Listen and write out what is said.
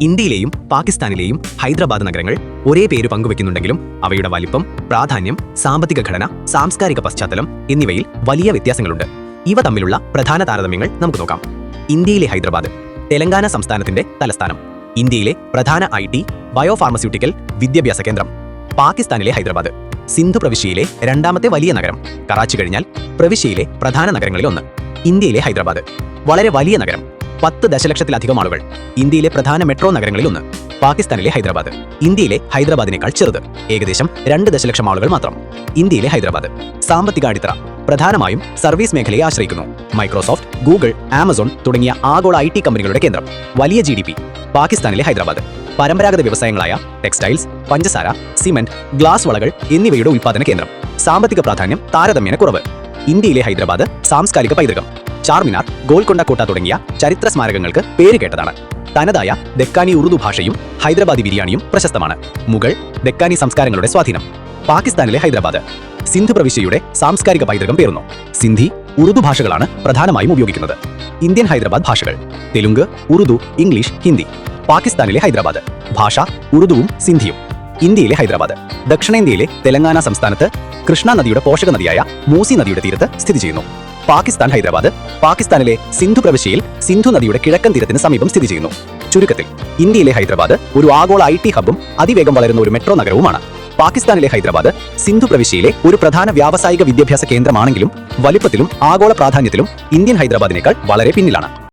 ഇന്ത്യയിലെയും പാകിസ്ഥാനിലെയും ഹൈദരാബാദ് നഗരങ്ങൾ ഒരേ പേര് പങ്കുവെക്കുന്നുണ്ടെങ്കിലും അവയുടെ വലിപ്പം പ്രാധാന്യം സാമ്പത്തിക ഘടന സാംസ്കാരിക പശ്ചാത്തലം എന്നിവയിൽ വലിയ വ്യത്യാസങ്ങളുണ്ട്. ഇവ തമ്മിലുള്ള പ്രധാന താരതമ്യങ്ങൾ നമുക്ക് നോക്കാം. ഇന്ത്യയിലെ ഹൈദരാബാദ് തെലങ്കാന സംസ്ഥാനത്തിന്റെ തലസ്ഥാനം. ഇന്ത്യയിലെ പ്രധാന ഐ ടി ബയോഫാർമസ്യൂട്ടിക്കൽ വിദ്യാഭ്യാസ കേന്ദ്രം. പാകിസ്ഥാനിലെ ഹൈദരാബാദ് സിന്ധു പ്രവിശ്യയിലെ രണ്ടാമത്തെ വലിയ നഗരം. കറാച്ചി കഴിഞ്ഞാൽ പ്രവിശ്യയിലെ പ്രധാന നഗരങ്ങളിൽ ഒന്ന്. ഇന്ത്യയിലെ ഹൈദരാബാദ് വളരെ വലിയ നഗരം. പത്ത് ദശലക്ഷത്തിലധികം ആളുകൾ. ഇന്ത്യയിലെ പ്രധാന മെട്രോ നഗരങ്ങളിൽ ഒന്ന് പാകിസ്ഥാനിലെ ഹൈദരാബാദ്. ഇന്ത്യയിലെ ഹൈദരാബാദിനേക്കാൾ ചെറുത് ഏകദേശം രണ്ട് ദശലക്ഷം ആളുകൾ മാത്രം. ഇന്ത്യയിലെ ഹൈദരാബാദ് സാമ്പത്തിക അടിത്തറ പ്രധാനമായും സർവീസ് മേഖലയെ ആശ്രയിക്കുന്നു. മൈക്രോസോഫ്റ്റ് ഗൂഗിൾ ആമസോൺ തുടങ്ങിയ ആഗോള ഐ ടി കമ്പനികളുടെ കേന്ദ്രം. വലിയ ജി ഡി പി പാകിസ്ഥാനിലെ ഹൈദരാബാദ്. പരമ്പരാഗത വ്യവസായങ്ങളായ ടെക്സ്റ്റൈൽസ് പഞ്ചസാര സിമന്റ് ഗ്ലാസ് വളകൾ എന്നിവയുടെ ഉൽപ്പാദന കേന്ദ്രം. സാമ്പത്തിക പ്രാധാന്യം താരതമ്യേന കുറവ്. ഇന്ത്യയിലെ ഹൈദരാബാദ് സാംസ്കാരിക പൈതൃകം. ചാർമിനാർ ഗോൽക്കൊണ്ട കോട്ട തുടങ്ങിയ ചരിത്ര സ്മാരകങ്ങൾക്ക് പേര് കേട്ടതാണ്. തനതായ ദക്കാനി ഉറുദു ഭാഷയും ഹൈദരാബാദി ബിരിയാണിയും പ്രശസ്തമാണ്. മുഗൾ ദക്കാനി സംസ്കാരങ്ങളുടെ സ്വാധീനം. പാകിസ്ഥാനിലെ ഹൈദരാബാദ് സിന്ധു പ്രവിശ്യയുടെ സാംസ്കാരിക പൈതൃകം പേറുന്നു. സിന്ധി ഉറുദു ഭാഷകളാണ് പ്രധാനമായും ഉപയോഗിക്കുന്നത്. ഇന്ത്യൻ ഹൈദരാബാദ് ഭാഷകൾ തെലുങ്ക് ഉറുദു ഇംഗ്ലീഷ് ഹിന്ദി. പാകിസ്ഥാനിലെ ഹൈദരാബാദ് ഭാഷ ഉറുദുവും സിന്ധിയും. ഇന്ത്യയിലെ ഹൈദരാബാദ് ദക്ഷിണേന്ത്യയിലെ തെലങ്കാന സംസ്ഥാനത്ത് കൃഷ്ണ നദിയുടെ പോഷക നദിയായ മൂസി നദിയുടെ തീരത്ത് സ്ഥിതി ചെയ്യുന്നു. പാകിസ്ഥാൻ ഹൈദരാബാദ് പാകിസ്ഥാനിലെ സിന്ധു പ്രവിശ്യയിൽ സിന്ധു നദിയുടെ കിഴക്കൻ തീരത്തിന് സമീപം സ്ഥിതി ചെയ്യുന്നു. ചുരുക്കത്തിൽ ഇന്ത്യയിലെ ഹൈദരാബാദ് ഒരു ആഗോള ഐ ടി ഹബും അതിവേഗം വളരുന്ന ഒരു മെട്രോ നഗരവുമാണ്. പാകിസ്ഥാനിലെ ഹൈദരാബാദ് സിന്ധു പ്രവിശ്യയിലെ ഒരു പ്രധാന വ്യാവസായിക വിദ്യാഭ്യാസ കേന്ദ്രമാണെങ്കിലും വലിപ്പത്തിലും ആഗോള പ്രാധാന്യത്തിലും ഇന്ത്യൻ ഹൈദരാബാദിനേക്കാൾ വളരെ പിന്നിലാണ്.